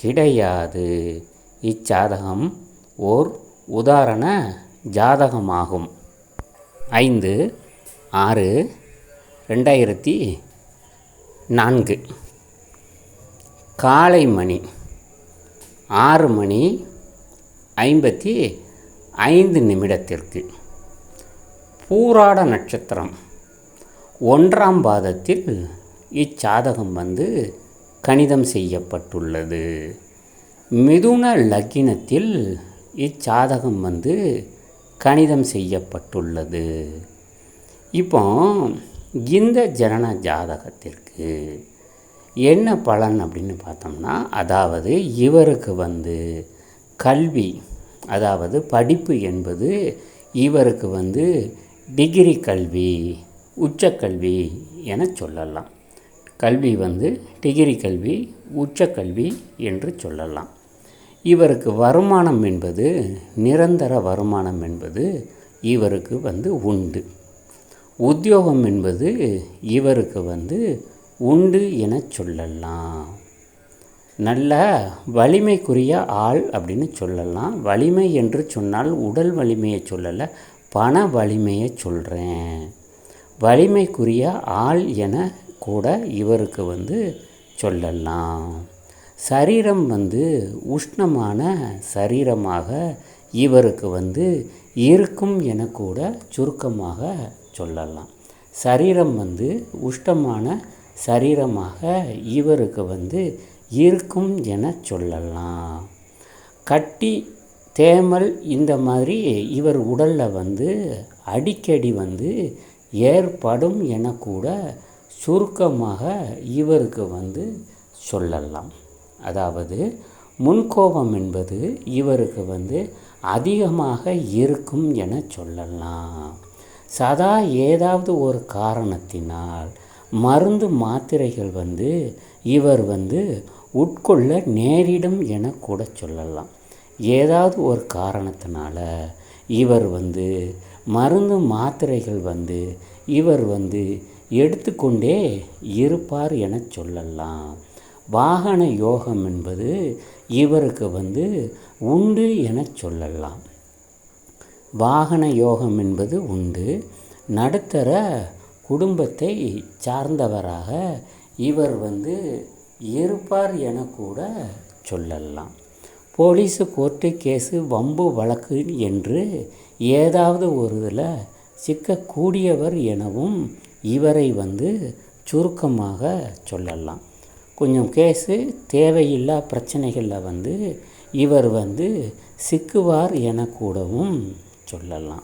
கிடையாது. இச்சாதகம் ஓர் உதாரண ஜாதகமாகும். ஐந்து ஆறு ரெண்டாயிரத்தி நான்கு. காலை மணி ஆறு மணி ஐம்பத்தி ஐந்து நிமிடத்திற்கு. பூராட நட்சத்திரம். ஒன்றாம் பாதத்தில் இச்சாதகம் வந்து கணிதம் செய்யப்பட்டுள்ளது. மிதுன லக்கினத்தில் இச்சாதகம் வந்து கணிதம் செய்யப்பட்டுள்ளது. இப்போ இந்த ஜனன ஜாதகத்திற்கு என்ன பலன் அப்படின்னு பார்த்தோம்னா அதாவது இவருக்கு வந்து கல்வி அதாவது படிப்பு என்பது இவருக்கு வந்து டிகிரி கல்வி உச்சக்கல்வி என சொல்லலாம். கல்வி வந்து டிகிரி கல்வி உச்சக்கல்வி என்று சொல்லலாம். இவருக்கு வருமானம் என்பது நிரந்தர வருமானம் என்பது இவருக்கு வந்து உண்டு. உத்தியோகம் என்பது இவருக்கு வந்து உண்டு என சொல்லலாம். நல்ல வலிமைக்குரிய ஆள் அப்படின்னு சொல்லலாம். வலிமை என்று சொன்னால் உடல் வலிமையை சொல்லலை பண வலிமையை சொல்கிறேன் வலிமைக்குரிய ஆள் என கூட இவருக்கு வந்து சொல்லலாம். சரீரம் வந்து உஷ்ணமான சரீரமாக இவருக்கு வந்து இருக்கும் என கூட சுருக்கமாக சொல்லலாம். சரீரம் வந்து உஷ்ணமான சரீரமாக இவருக்கு வந்து இருக்கும் என சொல்லலாம். கட்டி தேமல் இந்த மாதிரி இவர் உடலில் வந்து அடிக்கடி வந்து ஏற்படும் என கூட சுருக்கமாக இவருக்கு வந்து சொல்லலாம். அதாவது முன்கோபம் என்பது இவருக்கு வந்து அதிகமாக இருக்கும் என சொல்லலாம். சதா ஏதாவது ஒரு காரணத்தினால் மருந்து மாத்திரைகள் வந்து இவர் வந்து உட்கொள்ள நேரிடும் என கூட சொல்லலாம். ஏதாவது ஒரு காரணத்தினால இவர் வந்து மருந்து மாத்திரைகள் வந்து இவர் வந்து எடுத்துக்கொண்டே இருப்பார் என சொல்லலாம். வாகன யோகம் என்பது இவருக்கு வந்து உண்டு என சொல்லலாம். வாகன யோகம் என்பது உண்டு. நடுத்தர குடும்பத்தை சார்ந்தவராக இவர் வந்து இருப்பார் என கூட சொல்லலாம். போலீஸு கோர்ட்டு கேஸு வம்பு வழக்கு என்று ஏதாவது ஒரு இதில் சிக்கக்கூடியவர் எனவும் இவரை வந்து சுருக்கமாக சொல்லலாம். கொஞ்சம் கேஸு தேவையில்லா பிரச்சனைகளில் வந்து இவர் வந்து சிக்குவார் என கூடவும் சொல்லலாம்.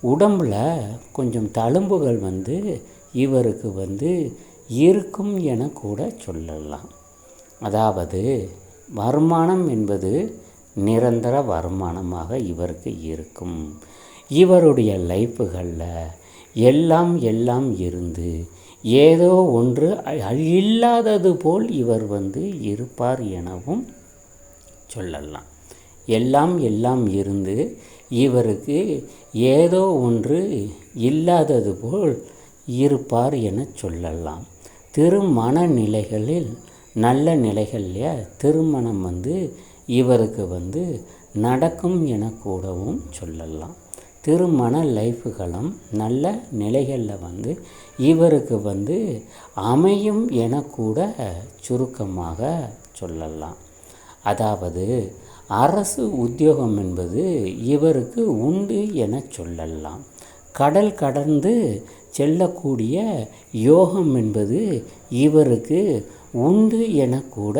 உடம்பில் கொஞ்சம் தழும்புகள் வந்து இவருக்கு வந்து இருக்கும் என கூட சொல்லலாம். அதாவது வருமானம் என்பது நிரந்தர வருமானமாக இவருக்கு இருக்கும். இவருடைய லைஃப்புகளில் எல்லாம் எல்லாம் இருந்து ஏதோ ஒன்று இல்லாதது போல் இவர் வந்து இருப்பார் எனவும் சொல்லலாம். எல்லாம் எல்லாம் இருந்து இவருக்கு ஏதோ ஒன்று இல்லாதது போல் இருப்பார் என சொல்லலாம். திருமண நிலைகளில் நல்ல நிலைகளில் திருமணம் வந்து இவருக்கு வந்து நடக்கும் என கூடவும் சொல்லலாம். திருமண லைஃபுகளும் நல்ல நிலைகளில் வந்து இவருக்கு வந்து அமையும் என கூட சுருக்கமாக சொல்லலாம். அதாவது அரசு உத்தியோகம் என்பது இவருக்கு உண்டு என சொல்லலாம். கடல் கடந்து செல்லக்கூடிய யோகம் என்பது இவருக்கு உண்டு என கூட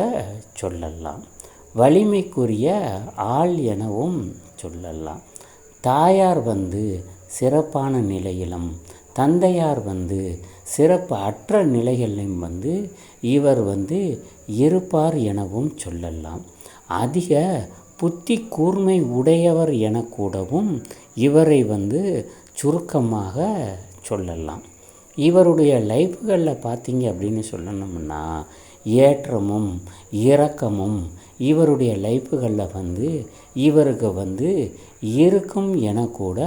சொல்லலாம். வலிமைக்குரிய ஆள் எனவும் சொல்லலாம். தாயார் வந்து சிறப்பான நிலையிலும் தந்தையார் வந்து சிறப்பு அற்ற நிலைகளிலும் வந்து இவர் வந்து இருப்பார் எனவும் சொல்லலாம். அதிக புத்தி கூர்மை உடையவர் என கூடவும் இவரை வந்து சுருக்கமாக சொல்லலாம். இவருடைய லைஃப்களில் பார்த்தீங்க அப்படின்னு சொல்லணும்னா ஏற்றமும் இறக்கமும் இவருடைய லைஃப்புகளில் வந்து இவருக்கு வந்து இருக்கும் என கூட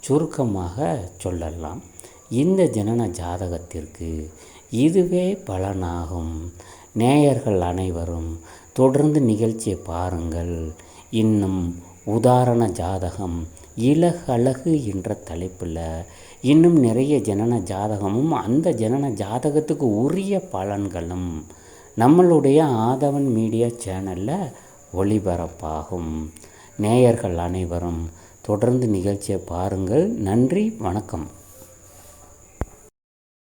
சுருக்கமாக சொல்லலாம். இந்த ஜனன ஜாதகத்திற்கு இதுவே பலனாகும். நேயர்கள் அனைவரும் தொடர்ந்து நிகழ்ச்சியை பாருங்கள். இன்னும் உதாரண ஜாதகம் இலகழகு என்ற தலைப்பில் இன்னும் நிறைய ஜனன ஜாதகமும் அந்த ஜனன ஜாதகத்துக்கு உரிய பலன்களும் நம்மளுடைய ஆதவன் மீடியா சேனலில் ஒளிபரப்பாகும். நேயர்கள் அனைவரும் தொடர்ந்து நிகழ்ச்சியை பாருங்கள். நன்றி வணக்கம்.